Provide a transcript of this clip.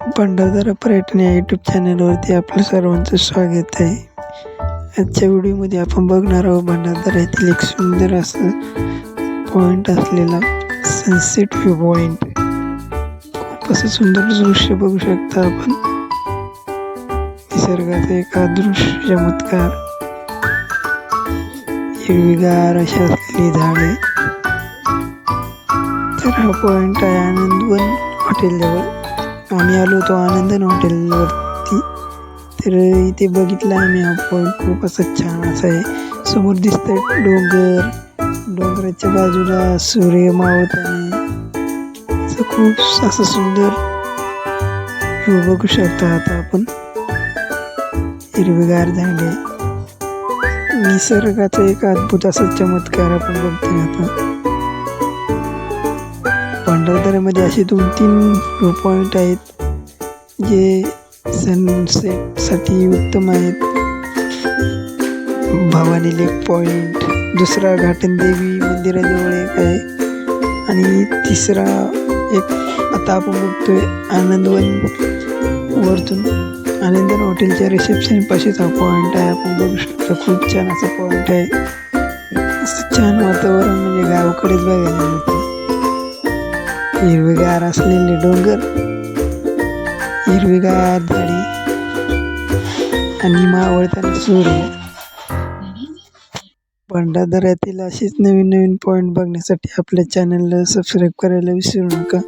पंढरदरा पर्यटन या यूट्यूब चॅनलवरती आपलं सर्वांचं स्वागत आहे. आजच्या व्हिडिओमध्ये आपण बघणार आहोत भंडारदरा येथील एक सुंदर असं पॉईंट असलेला सनसेट व्ह्यू पॉईंट खूप असं सुंदर दृश्य बघू शकता आपण. निसर्गाचा एक अदृश्य चमत्कार. हिरवीगार अशी असलेली झाडे. तर हा पॉईंट आहे आनंदवन हॉटेलजवळ आम्ही आलो होतो आनंदन हॉटेलवरती. तर इथे बघितलं आम्ही हा पॉईंट खूप असं छान असं आहे. समोर दिसतंय डोंगर. डोंगराच्या बाजूला सूर्य मावळताना असं खूप असं सुंदर बघू शकता आता आपण. हिरवीगार झाडे. निसर्गाचा एक अद्भुत असा चमत्कार आपण बघतोय आता. भंडारदऱ्यामध्ये असे दोन तीन व्यू पॉईंट आहेत जे सनसेटसाठी उत्तम आहेत. भवानी लेक पॉईंट दुसरा घाटनदेवी मंदिराजवळ एक आहे. आणि तिसरा एक आता आपण बघतोय आनंदवन वरतून. आनंदन हॉटेलच्या रिसेप्शनपाशीच हा पॉईंट आहे. आपण बघू शकतो खूप छान असा पॉईंट आहे. असं छान वातावरण म्हणजे गावाकडेच बघायला मिळतं. हिरवेगार असलेले डोंगर हिरवीगार झाडे आणि मावळताना सूर्य भंडारदऱ्यातील अशीच नवीन नवीन पॉईंट बघण्यासाठी आपल्या चॅनलला सबस्क्राईब करायला विसरू नका.